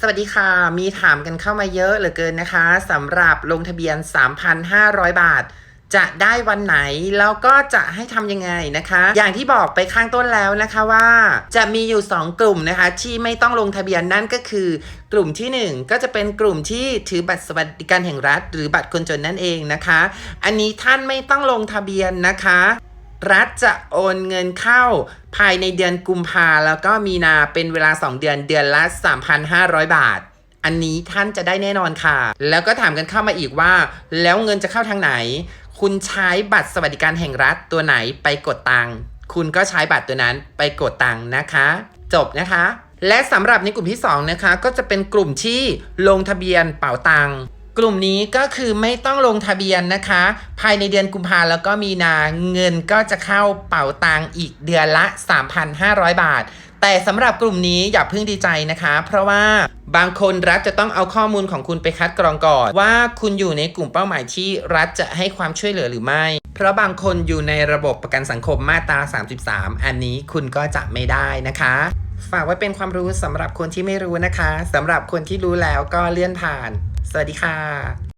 สวัสดีค่ะ มีถามกันเข้ามาเยอะเหลือเกินนะคะสำหรับลงทะเบียน 3,500 บาท จะได้วันไหน แล้วก็จะให้ทำยังไงนะคะ อย่างที่บอกไปข้างต้นแล้วนะคะว่า จะมีอยู่ 2 กลุ่มนะคะ ที่ไม่ต้องลงทะเบียนนั่นก็คือกลุ่มที่ 1 ก็จะเป็นกลุ่มที่ถือบัตรสวัสดิการแห่งรัฐ หรือบัตรคนจนนั่นเองนะคะ อันนี้ท่านไม่ต้องลงทะเบียนนะคะ รัฐจะโอนเงินเข้าภายในเดือนกุมภาแล้วก็มีนาเป็นเวลา 2 เดือนเดือนละ 3,500 บาท อันนี้ท่านจะได้แน่นอนค่ะ แล้วก็ถามกันเข้ามาอีกว่า แล้วเงินจะเข้าทางไหน คุณใช้บัตรสวัสดิการแห่งรัฐตัวไหนไปกดตังค์คุณก็ใช้บัตรตัวนั้นไปกดตังค์นะคะ จบนะคะ และสำหรับในกลุ่มที่2นะคะก็จะเป็นกลุ่มที่ลงทะเบียนเป๋าตังค์ กลุ่มนี้ก็คือไม่ต้องลงทะเบียนนะคะ ภายในเดือนกุมภาแล้วก็มีนาเงินก็จะเข้าเป๋าตังอีกเดือนละ 3,500 บาท แต่สำหรับกลุ่มนี้อย่าเพิ่งดีใจนะคะ เพราะว่าบางคนรัฐจะต้องเอาข้อมูลของคุณไปคัดกรองก่อน ว่าคุณอยู่ในกลุ่มเป้าหมายที่รัฐจะให้ความช่วยเหลือหรือไม่ เพราะบางคนอยู่ในระบบประกันสังคมมาตรา 33 อันนี้คุณก็จะไม่ได้นะคะฝากไว้เป็นความรู้สำหรับคนที่ไม่รู้นะคะสำหรับคนที่รู้แล้วก็เลื่อนผ่าน สวัสดีค่ะ